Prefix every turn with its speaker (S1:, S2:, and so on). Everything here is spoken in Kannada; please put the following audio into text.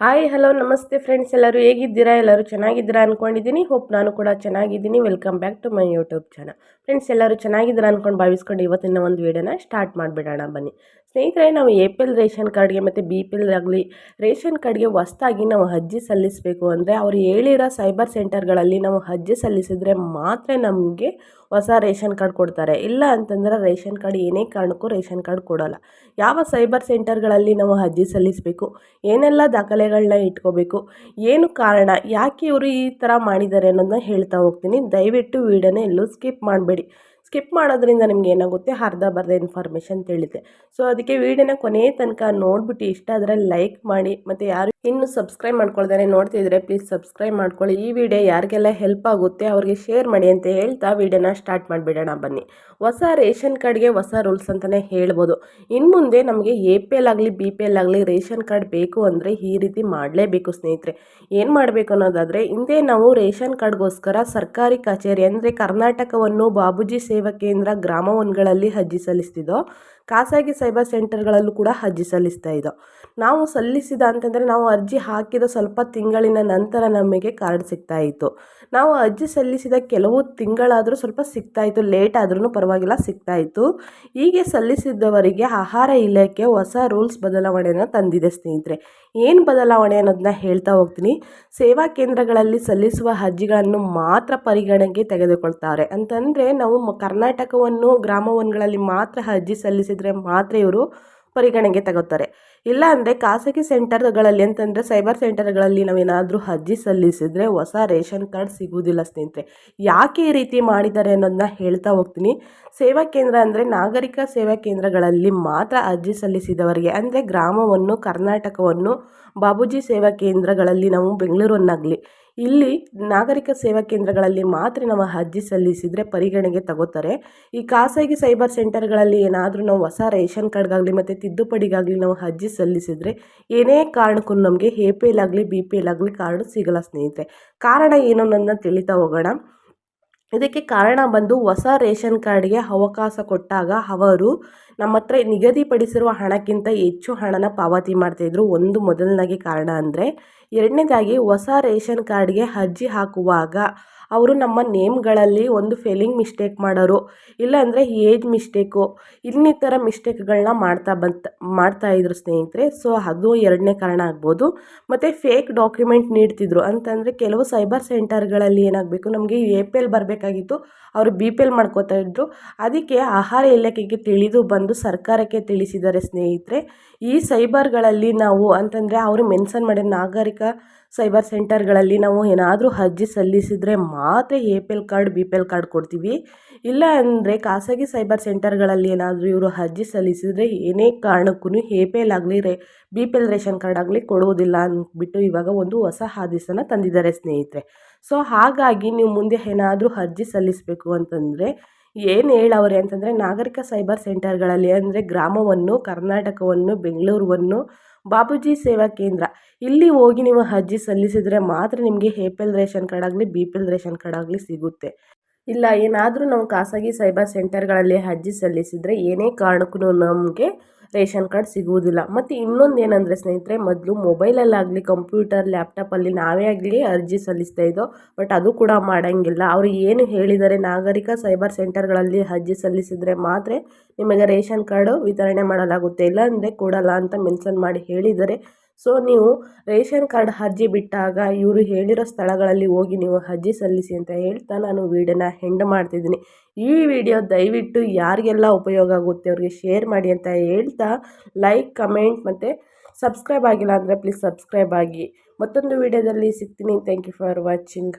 S1: ಹಾಯ್ ಹಲೋ ನಮಸ್ತೆ ಫ್ರೆಂಡ್ಸ್ ಎಲ್ಲರೂ ಹೇಗಿದ್ದೀರಾ? ಎಲ್ಲರೂ ಚೆನ್ನಾಗಿದ್ದೀರಾ ಅಂದ್ಕೊಂಡಿದ್ದೀನಿ ಹೋಪ್ ನಾನು ಕೂಡ ಚೆನ್ನಾಗಿದ್ದೀನಿ. Welcome back to my YouTube channel friends ಎಲ್ಲರೂ ಚೆನ್ನಾಗಿದ್ದೀರಾ ಅಂದ್ಕೊಂಡು ಭಾವಿಸ್ಕೊಂಡು ಇವತ್ತಿನ ಒಂದು ವೀಡಿಯೋನ ಸ್ಟಾರ್ಟ್ ಮಾಡಿಬಿಡೋಣ. ಬನ್ನಿ. ಸ್ನೇಹಿತರೆ, ನಾವು ಎ ಪಿ ಎಲ್ ರೇಷನ್ ಕಾರ್ಡ್ಗೆ ಮತ್ತು ಬಿ ಪಿ ಎಲ್ ಆಗಲಿ ರೇಷನ್ ಕಾರ್ಡ್ಗೆ ಹೊಸ್ದಾಗಿ ನಾವು ಅರ್ಜಿ ಸಲ್ಲಿಸಬೇಕು ಅಂದರೆ ಅವರು ಹೇಳಿರೋ ಸೈಬರ್ ಸೆಂಟರ್ಗಳಲ್ಲಿ ನಾವು ಅರ್ಜಿ ಸಲ್ಲಿಸಿದರೆ ಮಾತ್ರ ನಮಗೆ ಹೊಸ ರೇಷನ್ ಕಾರ್ಡ್ ಕೊಡ್ತಾರೆ. ಇಲ್ಲ ಅಂತಂದರೆ ರೇಷನ್ ಕಾರ್ಡ್ ಏನೇ ಕಾರಣಕ್ಕೂ ರೇಷನ್ ಕಾರ್ಡ್ ಕೊಡೋಲ್ಲ. ಯಾವ ಸೈಬರ್ ಸೆಂಟರ್ಗಳಲ್ಲಿ ನಾವು ಅರ್ಜಿ ಸಲ್ಲಿಸಬೇಕು? ಏನೆಲ್ಲ ದಾಖಲೆಗಳನ್ನ ಇಟ್ಕೋಬೇಕು? ಏನು ಕಾರಣ? ಯಾಕೆ ಇವರು ಈ ಥರ ಮಾಡಿದ್ದಾರೆ ಅನ್ನೋದನ್ನ ಹೇಳ್ತಾ ಹೋಗ್ತೀನಿ. ದಯವಿಟ್ಟು ವೀಡಿಯೋನ ಎಲ್ಲೂ ಸ್ಕಿಪ್ ಮಾಡಬೇಡಿ. ಸ್ಕಿಪ್ ಮಾಡೋದ್ರಿಂದ ನಿಮ್ಗೆ ಏನಾಗುತ್ತೆ? ಅರ್ಧ ಬರ್ದ ಇನ್ಫಾರ್ಮೇಷನ್ ತಿಳಿತೆ ಸೊ ಅದಕ್ಕೆ ವಿಡಿಯೋನ ಕೊನೆಯ ತನಕ ನೋಡ್ಬಿಟ್ಟು ಇಷ್ಟ ಆದರೆ ಲೈಕ್ ಮಾಡಿ. ಮತ್ತು ಯಾರು ಇನ್ನು ಸಬ್ಸ್ಕ್ರೈಬ್ ಮಾಡ್ಕೊಳ್ತಾರೆ ನೋಡ್ತಿದ್ರೆ ಪ್ಲೀಸ್ ಸಬ್ಸ್ಕ್ರೈಬ್ ಮಾಡ್ಕೊಳ್ಳಿ. ಈ ವಿಡಿಯೋ ಯಾರಿಗೆಲ್ಲ ಹೆಲ್ಪ್ ಆಗುತ್ತೆ ಅವ್ರಿಗೆ ಶೇರ್ ಮಾಡಿ ಅಂತ ಹೇಳ್ತಾ ವಿಡಿಯೋನ ಸ್ಟಾರ್ಟ್ ಮಾಡಿಬಿಡೋಣ ಬನ್ನಿ. ಹೊಸ ರೇಷನ್ ಕಾರ್ಡ್ಗೆ ಹೊಸ ರೂಲ್ಸ್ ಅಂತಲೇ ಹೇಳ್ಬೋದು. ಇನ್ನು ಮುಂದೆ ನಮಗೆ ಎ ಪಿ ಎಲ್ ಆಗಲಿ ಬಿ ಪಿ ಎಲ್ ಆಗಲಿ ರೇಷನ್ ಕಾರ್ಡ್ ಬೇಕು ಅಂದರೆ ಈ ರೀತಿ ಮಾಡಲೇಬೇಕು ಸ್ನೇಹಿತರೆ. ಏನು ಮಾಡಬೇಕು ಅನ್ನೋದಾದರೆ, ಹಿಂದೆ ನಾವು ರೇಷನ್ ಕಾರ್ಡ್ಗೋಸ್ಕರ ಸರ್ಕಾರಿ ಕಚೇರಿ ಅಂದರೆ ಕರ್ನಾಟಕವನ್ನು ಬಾಬುಜಿ ಸೇವಾ ಕೇಂದ್ರ ಗ್ರಾಮವನ್ಗಳಲ್ಲಿ ಅರ್ಜಿ ಸಲ್ಲಿಸ್ತಿದ್ದೋ ಖಾಸಗಿ ಸೈಬರ್ ಸೆಂಟರ್ಗಳಲ್ಲೂ ಕೂಡ ಅರ್ಜಿ ಸಲ್ಲಿಸ್ತಾ ಇದ್ದೋ. ನಾವು ಸಲ್ಲಿಸಿದ ಅಂತಂದರೆ ನಾವು ಅರ್ಜಿ ಹಾಕಿದ ಸ್ವಲ್ಪ ತಿಂಗಳಿನ ನಂತರ ನಮಗೆ ಕಾರ್ಡ್ ಸಿಗ್ತಾ ಇತ್ತು. ನಾವು ಅರ್ಜಿ ಸಲ್ಲಿಸಿದ ಕೆಲವು ತಿಂಗಳಾದರೂ ಸ್ವಲ್ಪ ಸಿಗ್ತಾ ಇತ್ತು, ಲೇಟ್ ಆದ್ರೂ ಪರವಾಗಿಲ್ಲ, ಸಿಗ್ತಾ ಇತ್ತು. ಹೀಗೆ ಸಲ್ಲಿಸಿದ್ದವರಿಗೆ ಆಹಾರ ಇಲಾಖೆ ಹೊಸ ರೂಲ್ಸ್ ಬದಲಾವಣೆಯನ್ನು ತಂದಿದೆ ಸ್ನೇಹಿತರೆ. ಏನು ಬದಲಾವಣೆ ಅನ್ನೋದನ್ನ ಹೇಳ್ತಾ ಹೋಗ್ತೀನಿ. ಸೇವಾ ಕೇಂದ್ರಗಳಲ್ಲಿ ಸಲ್ಲಿಸುವ ಅರ್ಜಿಗಳನ್ನು ಮಾತ್ರ ಪರಿಗಣನೆಗೆ ತೆಗೆದುಕೊಳ್ತಾರೆ. ಅಂತಂದರೆ ನಾವು ಕರ್ನಾಟಕವನ್ನು ಗ್ರಾಮವನ್ಗಳಲ್ಲಿ ಮಾತ್ರ ಅರ್ಜಿ ಸಲ್ಲಿಸಿದರೆ ಮಾತ್ರ ಇವರು ಪರಿಗಣನೆಗೆ ತಗೋತಾರೆ. ಇಲ್ಲ ಅಂದರೆ ಖಾಸಗಿ ಸೆಂಟರ್ಗಳಲ್ಲಿ ಅಂತಂದರೆ ಸೈಬರ್ ಸೆಂಟರ್ಗಳಲ್ಲಿ ನಾವೇನಾದರೂ ಅರ್ಜಿ ಸಲ್ಲಿಸಿದರೆ ಹೊಸ ರೇಷನ್ ಕಾರ್ಡ್ ಸಿಗುವುದಿಲ್ಲ ಸ್ನೇಹಿತರೆ. ಯಾಕೆ ಈ ರೀತಿ ಮಾಡಿದ್ದಾರೆ ಅನ್ನೋದನ್ನ ಹೇಳ್ತಾ ಹೋಗ್ತೀನಿ. ಸೇವಾ ಕೇಂದ್ರ ಅಂದರೆ ನಾಗರಿಕ ಸೇವಾ ಕೇಂದ್ರಗಳಲ್ಲಿ ಮಾತ್ರ ಅರ್ಜಿ ಸಲ್ಲಿಸಿದವರಿಗೆ, ಅಂದರೆ ಗ್ರಾಮವನ್ನು, ಕರ್ನಾಟಕವನ್ನು, ಬಾಬೂಜಿ ಸೇವಾ ಕೇಂದ್ರಗಳಲ್ಲಿ ನಾವು ಬೆಂಗಳೂರನ್ನಾಗಲಿ ಇಲ್ಲಿ ನಾಗರಿಕ ಸೇವಾ ಕೇಂದ್ರಗಳಲ್ಲಿ ಮಾತ್ರ ನಾವು ಅರ್ಜಿ ಸಲ್ಲಿಸಿದರೆ ಪರಿಗಣನೆಗೆ ತಗೋತಾರೆ. ಈ ಖಾಸಗಿ ಸೈಬರ್ ಸೆಂಟರ್ಗಳಲ್ಲಿ ಏನಾದರೂ ನಾವು ಹೊಸ ರೇಷನ್ ಕಾರ್ಡ್ಗಾಗಲಿ ಮತ್ತು ತಿದ್ದುಪಡಿಗಾಗಲಿ ನಾವು ಅರ್ಜಿ ಸಲ್ಲಿಸಿದರೆ ಏನೇ ಕಾರಣಕ್ಕೂ ನಮಗೆ ಎ ಪಿ ಎಲ್ ಆಗಲಿ ಬಿ ಪಿ ಎಲ್ ಆಗಲಿ ಕಾರ್ಡು ಸಿಗಲ್ಲ ಸ್ನೇಹಿತರೆ. ಕಾರಣ ಏನು ಅನ್ನೋದನ್ನ ತಿಳಿತಾ ಹೋಗೋಣ. ಇದಕ್ಕೆ ಕಾರಣ ಬಂದು ಹೊಸ ರೇಷನ್ ಕಾರ್ಡ್ಗೆ ಅವಕಾಶ ಕೊಟ್ಟಾಗ ಅವರು ನಮ್ಮ ಹತ್ರ ನಿಗದಿಪಡಿಸಿರುವ ಹಣಕ್ಕಿಂತ ಹೆಚ್ಚು ಹಣನ ಪಾವತಿ ಮಾಡ್ತಾಯಿದ್ರು ಒಂದು ಮೊದಲನಾಗಿ ಕಾರಣ ಅಂದರೆ, ಎರಡನೇದಾಗಿ ಹೊಸ ರೇಷನ್ ಕಾರ್ಡ್ಗೆ ಅರ್ಜಿ ಹಾಕುವಾಗ ಅವರು ನಮ್ಮ ನೇಮ್ಗಳಲ್ಲಿ ಒಂದು ಫೇಲಿಂಗ್ ಮಿಸ್ಟೇಕ್ ಮಾಡೋರು, ಇಲ್ಲಾಂದರೆ ಏಜ್ ಮಿಸ್ಟೇಕು, ಇನ್ನಿತರ ಮಿಸ್ಟೇಕ್ಗಳನ್ನ ಮಾಡ್ತಾ ಬಂತ ಮಾಡ್ತಾಯಿದ್ರು ಸ್ನೇಹಿತರೆ. ಸೊ, ಅದು ಎರಡನೇ ಕಾರಣ ಆಗ್ಬೋದು. ಮತ್ತು ಫೇಕ್ ಡಾಕ್ಯುಮೆಂಟ್ ನೀಡ್ತಿದ್ರು. ಅಂತಂದರೆ ಕೆಲವು ಸೈಬರ್ ಸೆಂಟರ್ಗಳಲ್ಲಿ ಏನಾಗಬೇಕು, ನಮಗೆ ಎ ಪಿ ಎಲ್ ಬರಬೇಕಾಗಿತ್ತು. ಅವರು ಬಿ ಪಿ ಎಲ್ ಮಾಡ್ಕೋತಾ ಇದ್ದರು ಅದಕ್ಕೆ ಆಹಾರ ಇಲಾಖೆಗೆ ತಿಳಿದು ಬಂದು ಸರ್ಕಾರಕ್ಕೆ ತಿಳಿಸಿದ್ದಾರೆ ಸ್ನೇಹಿತರೆ. ಈ ಸೈಬರ್ಗಳಲ್ಲಿ ನಾವು ಅಂತಂದರೆ ಅವರು ಮೆನ್ಷನ್ ಮಾಡಿದ ನಾಗರಿಕ ಸೈಬರ್ ಸೆಂಟರ್ಗಳಲ್ಲಿ ನಾವು ಏನಾದರೂ ಅರ್ಜಿ ಸಲ್ಲಿಸಿದರೆ ಮಾತ್ರ A P L card, B P L card ಕೊಡ್ತೀವಿ. ಇಲ್ಲ ಅಂದರೆ ಖಾಸಗಿ ಸೈಬರ್ ಸೆಂಟರ್ಗಳಲ್ಲಿ ಏನಾದರೂ ಇವರು ಅರ್ಜಿ ಸಲ್ಲಿಸಿದರೆ ಏನೇ ಕಾರಣಕ್ಕೂ ಎ ಪಿ ಎಲ್ ಆಗಲಿ, ರೇ, B P L ration card ಆಗಲಿ ಕೊಡುವುದಿಲ್ಲ ಅಂದ್ಬಿಟ್ಟು ಇವಾಗ ಒಂದು ಹೊಸ ಆದೇಶನ ತಂದಿದ್ದಾರೆ ಸ್ನೇಹಿತರೆ. ಸೊ ಹಾಗಾಗಿ ನೀವು ಮುಂದೆ ಏನಾದರೂ ಅರ್ಜಿ ಸಲ್ಲಿಸಬೇಕು ಅಂತಂದರೆ ಏನು ಹೇಳವ್ರೆ ಅಂತಂದರೆ ನಾಗರಿಕ ಸೈಬರ್ ಸೆಂಟರ್ಗಳಲ್ಲಿ ಅಂದರೆ ಗ್ರಾಮವನ್ನು, ಕರ್ನಾಟಕವನ್ನು ಬೆಂಗಳೂರನ್ನು ಬಾಬುಜಿ ಸೇವಾ ಕೇಂದ್ರ. ಇಲ್ಲಿ ಹೋಗಿ ನೀವು ಅರ್ಜಿ ಸಲ್ಲಿಸಿದರೆ ಮಾತ್ರ ನಿಮಗೆ A P L ration card ಆಗಲಿ B P L ration card ಆಗಲಿ ಸಿಗುತ್ತೆ. ಇಲ್ಲ, ಏನಾದರೂ ನಾವು ಖಾಸಗಿ ಸೈಬರ್ ಸೆಂಟರ್ಗಳಲ್ಲಿ ಅರ್ಜಿ ಸಲ್ಲಿಸಿದರೆ ಏನೇ ಕಾರಣಕ್ಕೂ ನಮಗೆ ರೇಷನ್ ಕಾರ್ಡ್ ಸಿಗುವುದಿಲ್ಲ. ಮತ್ತು ಇನ್ನೊಂದು ಏನಂದರೆ ಸ್ನೇಹಿತರೆ, ಮೊದಲು ಮೊಬೈಲಲ್ಲಾಗಲಿ, ಕಂಪ್ಯೂಟರ್, ಲ್ಯಾಪ್ಟಾಪಲ್ಲಿ ನಾವೇ ಆಗಲಿ ಅರ್ಜಿ ಸಲ್ಲಿಸ್ತಾ ಇದ್ದೋ, ಬಟ್ ಅದು ಕೂಡ ಮಾಡೋಂಗಿಲ್ಲ. ಅವರು ಏನು ಹೇಳಿದರೆ ನಾಗರಿಕ ಸೈಬರ್ ಸೆಂಟರ್ಗಳಲ್ಲಿ ಅರ್ಜಿ ಸಲ್ಲಿಸಿದರೆ ಮಾತ್ರ ನಿಮಗೆ ರೇಷನ್ ಕಾರ್ಡು ವಿತರಣೆ ಮಾಡಲಾಗುತ್ತೆ. ಇಲ್ಲ ಅಂದರೆ ಕೊಡಲ್ಲ ಅಂತ ಮೆನ್ಷನ್ ಮಾಡಿ ಹೇಳಿದ್ದಾರೆ ಸೊ ನೀವು ರೇಷನ್ ಕಾರ್ಡ್ ಅರ್ಜಿ ಬಿಟ್ಟಾಗ ಇವರು ಹೇಳಿರೋ ಸ್ಥಳಗಳಲ್ಲಿ ಹೋಗಿ ನೀವು ಅರ್ಜಿ ಸಲ್ಲಿಸಿ ಅಂತ ಹೇಳ್ತಾ ನಾನು ವೀಡಿಯೋನ ಹೆಂಡ್ ಮಾಡ್ತಿದ್ದೀನಿ. ಈ ವಿಡಿಯೋ ದಯವಿಟ್ಟು ಯಾರಿಗೆಲ್ಲ ಉಪಯೋಗ ಆಗುತ್ತೆ ಅವ್ರಿಗೆ ಶೇರ್ ಮಾಡಿ ಅಂತ ಹೇಳ್ತಾ ಲೈಕ್ ಕಮೆಂಟ್ ಮತ್ತು ಸಬ್ಸ್ಕ್ರೈಬ್ ಆಗಿಲ್ಲ ಅಂದರೆ ಪ್ಲೀಸ್ ಸಬ್ಸ್ಕ್ರೈಬ್ ಆಗಿ. ಮತ್ತೊಂದು ವಿಡಿಯೋದಲ್ಲಿ ಸಿಗ್ತೀನಿ. Thank you for watching